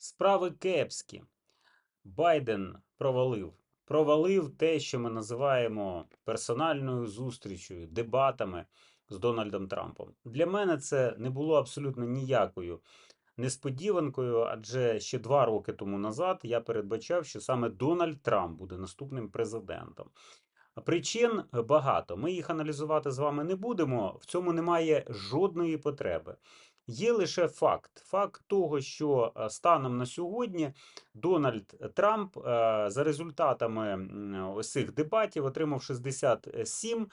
Справи кепські. Байден провалив. Провалив те, що ми називаємо персональною зустрічю, дебатами з Дональдом Трампом. Для мене це не було абсолютно ніякою несподіванкою, адже ще два роки тому назад я передбачав, що саме Дональд Трамп буде наступним президентом. Причин багато. Ми їх аналізувати з вами не будемо. В цьому немає жодної потреби. Є лише факт: факт того, що е, станом на сьогодні Дональд Трамп е, за результатами ось цих дебатів отримав 67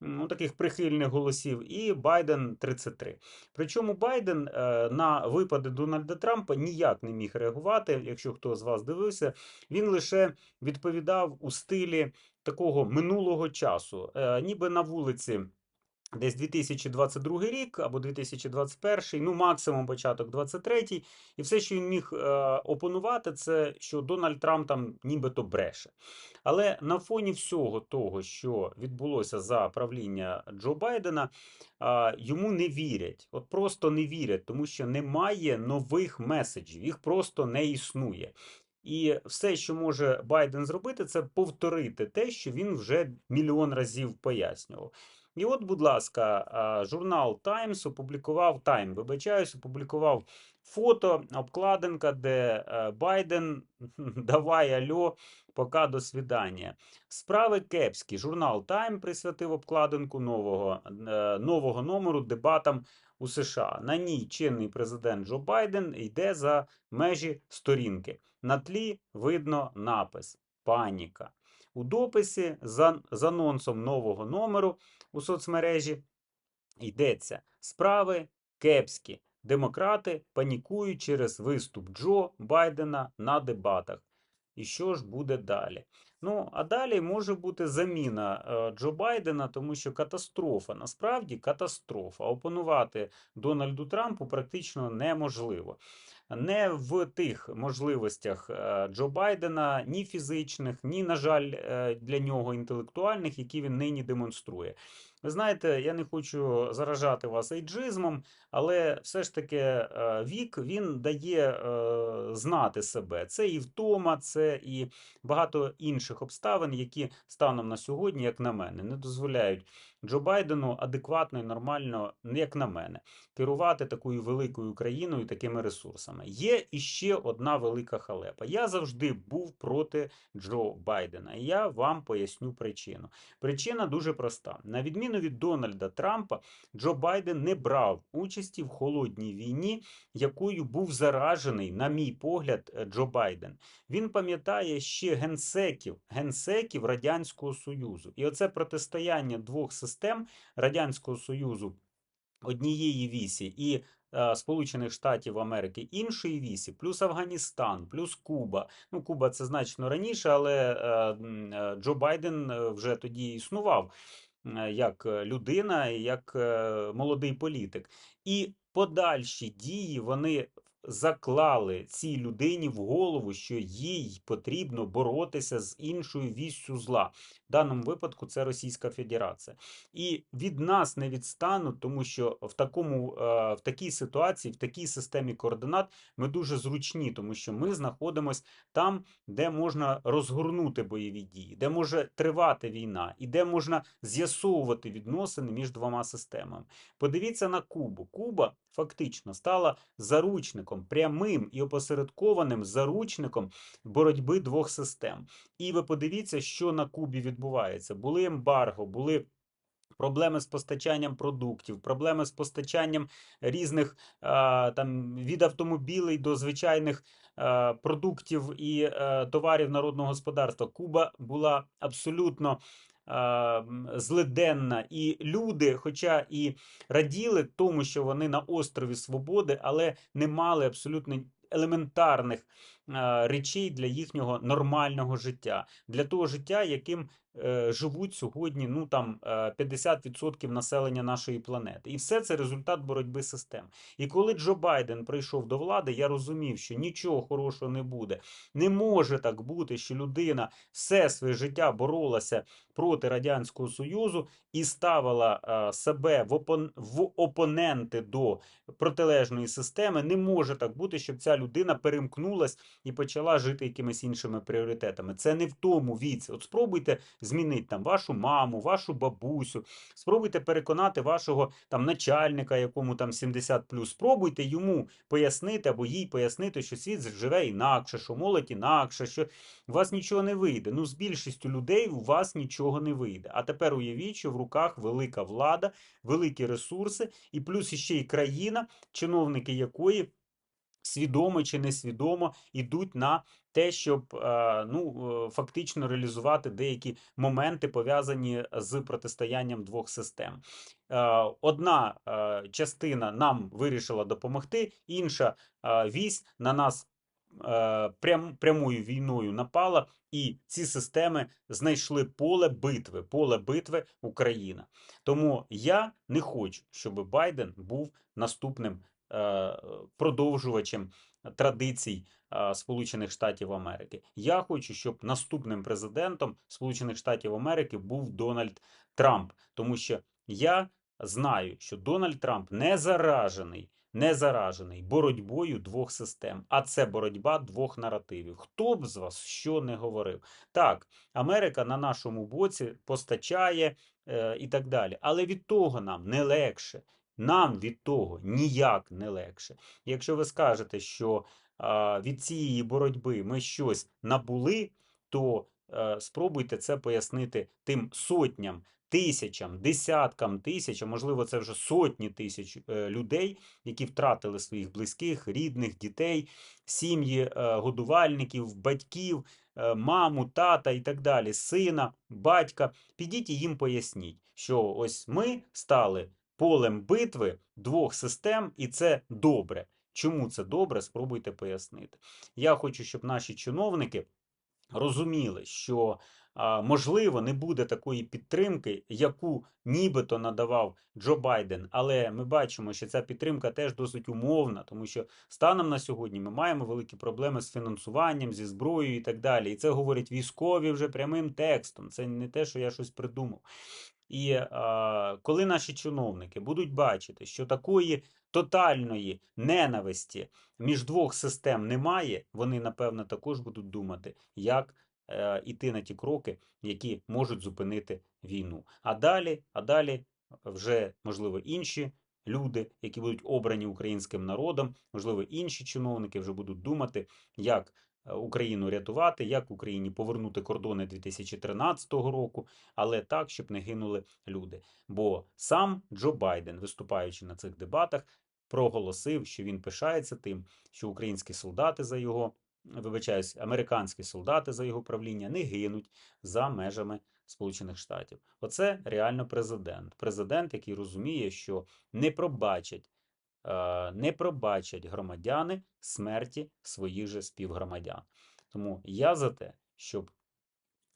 ну, таких прихильних голосів, і Байден 33. Причому Байден е, на випади Дональда Трампа ніяк не міг реагувати. Якщо хто з вас дивився, він лише відповідав у стилі такого минулого часу, е, ніби на вулиці. Десь 2022 рік або 2021, ну максимум початок 23 і все, що він міг е, опонувати, це що Дональд Трамп там нібито бреше. Але на фоні всього того, що відбулося за правління Джо Байдена, йому не вірять. От просто не вірять, тому що немає нових меседжів, їх просто не існує. І все, що може Байден зробити, це повторити те, що він вже мільйон разів пояснював. І от, будь ласка, журнал Times опублікував Time, вибачаюсь, опублікував фото, обкладинка, де е, Байден давай альо, пока до свідання. Справи кепські. Журнал Time присвятив обкладинку нового, е, нового номеру дебатам у США. На ній чинний президент Джо Байден йде за межі сторінки. На тлі видно напис Паніка. У дописі за, з анонсом нового номеру у соцмережі йдеться справи кепські. Демократи панікують через виступ Джо Байдена на дебатах. І що ж буде далі? Ну, а далі може бути заміна е, Джо Байдена, тому що катастрофа, насправді катастрофа. Опонувати Дональду Трампу практично неможливо. Не в тих можливостях е, Джо Байдена, ні фізичних, ні, на жаль, е, для нього інтелектуальних, які він нині демонструє. Ви знаєте, я не хочу заражати вас ейджизмом, але все ж таки вік він дає знати себе. Це і втома, це і багато інших обставин, які станом на сьогодні, як на мене, не дозволяють Джо Байдену адекватно і нормально, як на мене, керувати такою великою країною, такими ресурсами. Є іще одна велика халепа. Я завжди був проти Джо Байдена, і я вам поясню причину. Причина дуже проста: на відміну від Дональда Трампа, Джо Байден не брав участі в холодній війні, якою був заражений, на мій погляд, е, Джо Байден. Він пам'ятає ще генсеків, генсеків Радянського Союзу. І оце протистояння двох систем Радянського Союзу однієї вісі і е, Сполучених Штатів Америки іншої вісі, плюс Афганістан, плюс Куба. Ну, Куба це значно раніше, але е, е, Джо Байден вже тоді існував як людина, як молодий політик. І подальші дії вони заклали цій людині в голову, що їй потрібно боротися з іншою віссю зла. В даному випадку це Російська Федерація. І від нас не відстануть, тому що в такому е, в такій ситуації, в такій системі координат ми дуже зручні, тому що ми знаходимося там, де можна розгорнути бойові дії, де може тривати війна, і де можна з'ясовувати відносини між двома системами. Подивіться на Кубу. Куба фактично стала заручником, прямим і опосередкованим заручником боротьби двох систем. І ви подивіться, що на Кубі відбувається. Були ембарго, були. Проблеми з постачанням продуктів, проблеми з постачанням різних там від автомобілей до звичайних продуктів і а, товарів народного господарства. Куба була абсолютно злиденна, і люди, хоча і раділи тому, що вони на острові Свободи, але не мали абсолютно елементарних речей для їхнього нормального життя, для того життя, яким е, живуть сьогодні ну там е, 50% населення нашої планети. І все це результат боротьби систем. І коли Джо Байден прийшов до влади, я розумів, що нічого хорошого не буде. Не може так бути, що людина все своє життя боролася проти Радянського Союзу і ставила е, себе в, опон... в опоненти до протилежної системи. Не може так бути, щоб ця людина перемкнулась і почала жити якимись іншими пріоритетами. Це не в тому віці. От спробуйте змінити там вашу маму, вашу бабусю, спробуйте переконати вашого там начальника, якому там 70 Спробуйте йому пояснити або їй пояснити, що світ живе інакше, що молодь інакше, що у вас нічого не вийде. Ну, з більшістю людей у вас нічого не вийде. А тепер уявіть, що в руках велика влада, великі ресурси, і плюс іще й країна, чиновники якої свідомо чи несвідомо йдуть на те, щоб е, ну, е, фактично реалізувати деякі моменти, пов'язані з протистоянням двох систем. Е, Одна частина нам вирішила допомогти, інша вісь на нас прям, прямою війною напала, і ці системи знайшли поле битви, поле битви Україна. Тому я не хочу, щоб Байден був наступним продовжувачем традицій е, Сполучених Штатів Америки. Я хочу, щоб наступним президентом Сполучених Штатів Америки був Дональд Трамп, тому що я знаю, що Дональд Трамп не заражений. Не заражений боротьбою двох систем, а це боротьба двох наративів. Хто б з вас що не говорив? Так, Америка на нашому боці постачає е, і так далі. Але від того нам не легше. Нам від того ніяк не легше. Якщо ви скажете, що від цієї боротьби ми щось набули, то е, спробуйте це пояснити тим сотням, тисячам, десяткам тисяч, а можливо, це вже сотні тисяч е, людей, які втратили своїх близьких, рідних, дітей, сім'ї, е, годувальників, батьків, маму, тата і так далі, сина, батька. Підіть і їм поясніть, що ось ми стали полем битви двох систем, і це добре. Чому це добре? Спробуйте пояснити. Я хочу, щоб наші чиновники розуміли, що можливо не буде такої підтримки, яку нібито надавав Джо Байден. Але ми бачимо, що ця підтримка теж досить умовна, тому що станом на сьогодні ми маємо великі проблеми з фінансуванням, зі зброєю і так далі. І це говорять військові вже прямим текстом. Це не те, що я щось придумав. І а, коли наші чиновники будуть бачити, що такої тотальної ненависті між двох систем немає, вони напевно також будуть думати, як е, іти на ті кроки, які можуть зупинити війну. А далі, а далі вже можливо інші. Люди, які будуть обрані українським народом, можливо, інші чиновники вже будуть думати, як Україну рятувати, як Україні повернути кордони 2013 року, але так, щоб не гинули люди. Бо сам Джо Байден, виступаючи на цих дебатах, проголосив, що він пишається тим, що українські солдати за його, вибачаюсь, американські солдати за його правління не гинуть за межами Сполучених Штатів. Оце реально президент. Президент, який розуміє, що не пробачать. Е, Не пробачать громадяни смерті своїх же співгромадян. Тому я за те, щоб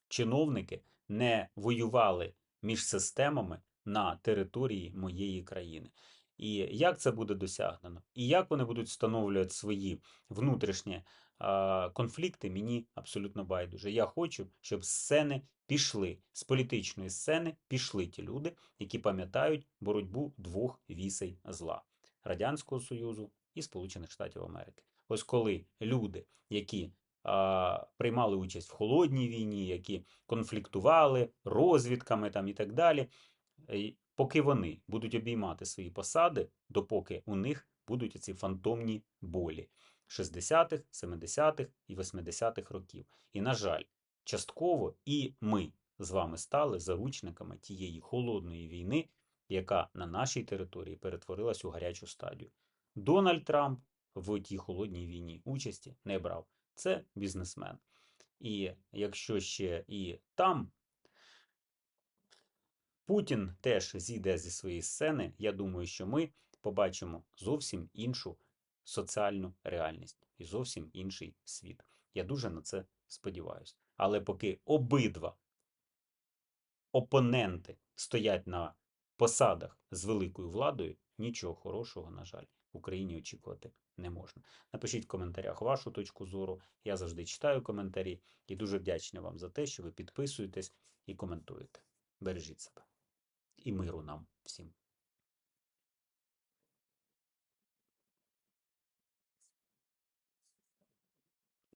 чиновники не воювали між системами на території моєї країни. І як це буде досягнено, і як вони будуть встановлювати свої внутрішні а, конфлікти, мені абсолютно байдуже. Я хочу, щоб з сцени пішли, з політичної сцени пішли ті люди, які пам'ятають боротьбу двох вісей зла Радянського Союзу і Сполучених Штатів Америки. Ось коли люди, які а, приймали участь в холодній війні, які конфліктували розвідками там і так далі. Поки вони будуть обіймати свої посади, допоки у них будуть ці фантомні болі 60-х, 70-х і 80-х років. І, на жаль, частково і ми з вами стали заручниками тієї холодної війни, яка на нашій території перетворилась у гарячу стадію. Дональд Трамп в тій холодній війні участі не брав. Це бізнесмен. І якщо ще і там Путін теж зійде зі своєї сцени, я думаю, що ми побачимо зовсім іншу соціальну реальність і зовсім інший світ. Я дуже на це сподіваюся. Але поки обидва опоненти стоять на посадах з великою владою, нічого хорошого, на жаль, в Україні очікувати не можна. Напишіть в коментарях вашу точку зору. Я завжди читаю коментарі і дуже вдячний вам за те, що ви підписуєтесь і коментуєте. Бережіть себе і миру нам всім.